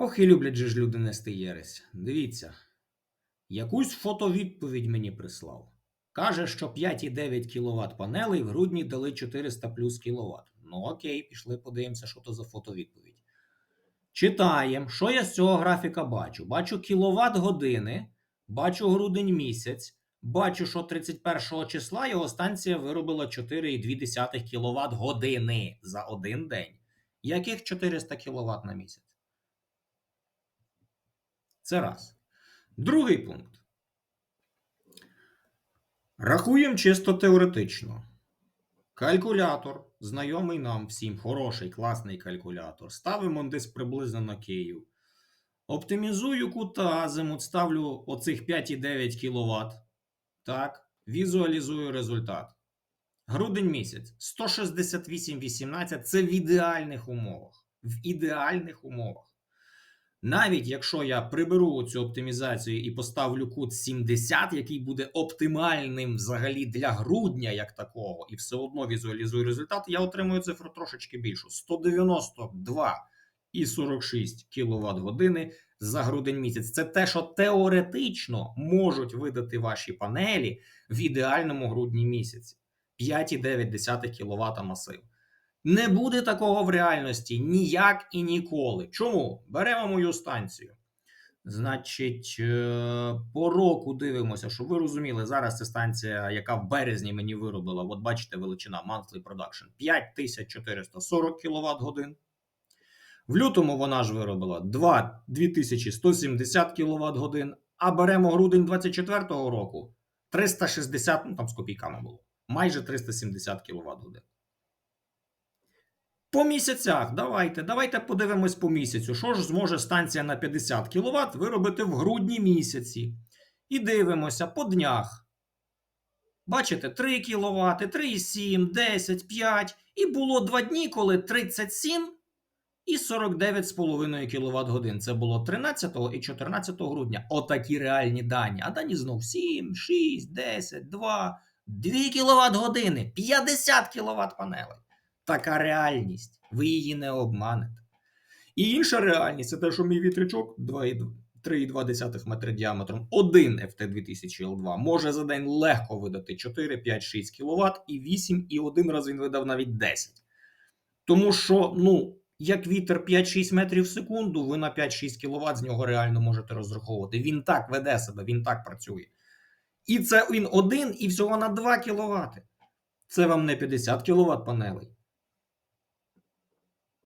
Ох, і люблять же ж люди нести єресь. Дивіться, якусь фотовідповідь мені прислав. Каже, що 5,9 кВт панелей в грудні дали 400 плюс кВт. Ну окей, пішли подивимося, що то за фотовідповідь. Читаємо, що я з цього графіка бачу. Бачу кіловат години, бачу грудень місяць, бачу, що 31 числа його станція виробила 4,2 кВт години за один день. Яких 400 кВт на місяць? Це раз. Другий пункт. Рахуємо чисто теоретично. Калькулятор, знайомий нам всім, хороший, класний калькулятор. Ставимо десь приблизно на Київ. Оптимізую кута азимут, ставлю оцих 5,9 кВт. Так, візуалізую результат. Грудень місяць 168,18 це в ідеальних умовах. В ідеальних умовах. Навіть якщо я приберу цю оптимізацію і поставлю кут 70, який буде оптимальним взагалі для грудня як такого, і все одно візуалізую результат, я отримую цифру трошечки більшу: 192,46 кВт години за грудень місяць. Це те, що теоретично можуть видати ваші панелі в ідеальному грудні місяці. 5,9 кВт масив. Не буде такого в реальності ніяк і ніколи. Чому? Беремо мою станцію. Значить, е, по року дивимося, щоб ви розуміли, зараз це станція, яка в березні мені виробила, от бачите, величина monthly production 5440 кВт годин. В лютому вона ж виробила 2 2170 кВт годин, а беремо грудень 24-го року 360, ну там з копійками було, майже 370 кВт годин. По місяцях, давайте, давайте подивимось по місяцю. Що ж зможе станція на 50 кВт виробити в грудні місяці? І дивимося по днях. Бачите, 3 кВт, 3,7, 10, 5. І було 2 дні, коли 37 і 49,5 кВт годин. Це було 13 і 14 грудня. Отакі реальні дані. А дані знов 7, 6, 10, 2, 2 кВт години, 50 кВт панелей. Така реальність. Ви її не обманете. І інша реальність це те, що мій вітрячок 3,2 метри діаметром, один FT2000L2 може за день легко видати 4, 5, 6 кВт і 8, і один раз він видав навіть 10. Тому що, ну, як вітер 5-6 метрів в секунду, ви на 5-6 кВт з нього реально можете розраховувати. Він так веде себе, він так працює. І це він один і всього на 2 кВт. Це вам не 50 кВт панелей.